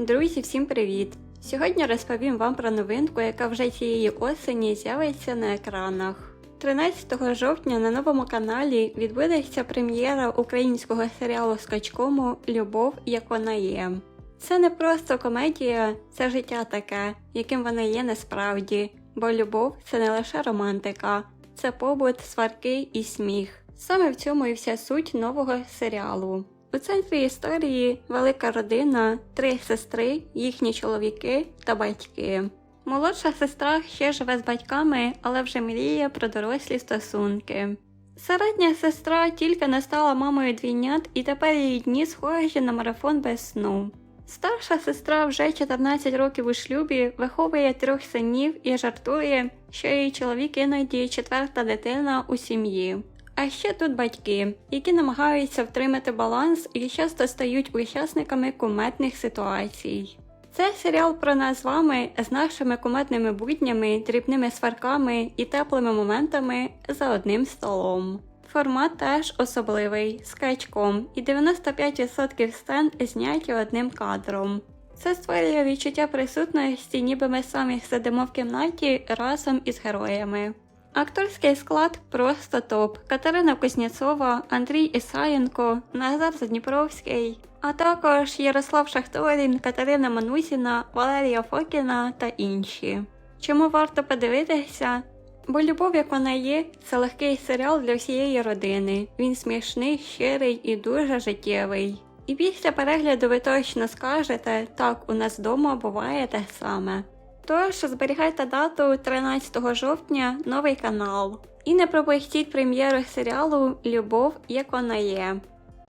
Друзі, всім привіт! Сьогодні розповім вам про новинку, яка вже цієї осені з'явиться на екранах. 13 жовтня на новому каналі відбудеться прем'єра українського серіалу Скачкому Любов, як вона є. Це не просто комедія, це життя таке, яким вона є насправді, бо любов це не лише романтика, це побут, сварки і сміх. Саме в цьому і вся суть нового серіалу. У центрі історії велика родина, три сестри, їхні чоловіки та батьки. Молодша сестра ще живе з батьками, але вже мріє про дорослі стосунки. Середня сестра тільки не стала мамою двійнят, і тепер її дні схожі на марафон без сну. Старша сестра вже 14 років у шлюбі, виховує трьох синів і жартує, що її чоловік іноді четверта дитина у сім'ї. А ще тут батьки, які намагаються втримати баланс і часто стають учасниками куметних ситуацій. Це серіал про нас з вами з нашими куметними буднями, дрібними сварками і теплими моментами за одним столом. Формат теж особливий з скетчком, і 95% сцен зняті одним кадром. Це створює відчуття присутності, ніби ми самі сидимо в кімнаті разом із героями. Акторський склад просто топ. Катерина Кузнєцова, Андрій Ісаєнко, Назар Задніпровський, а також Ярослав Шахторін, Катерина Манусіна, Валерія Фокіна та інші. Чому варто подивитися? Бо любов, як вона є, це легкий серіал для всієї родини. Він смішний, щирий і дуже життєвий. І після перегляду ви точно скажете, так, у нас вдома буває те саме. Тож зберігайте дату 13 жовтня, новий канал. І не пропустіть прем'єру серіалу Любов, як вона є.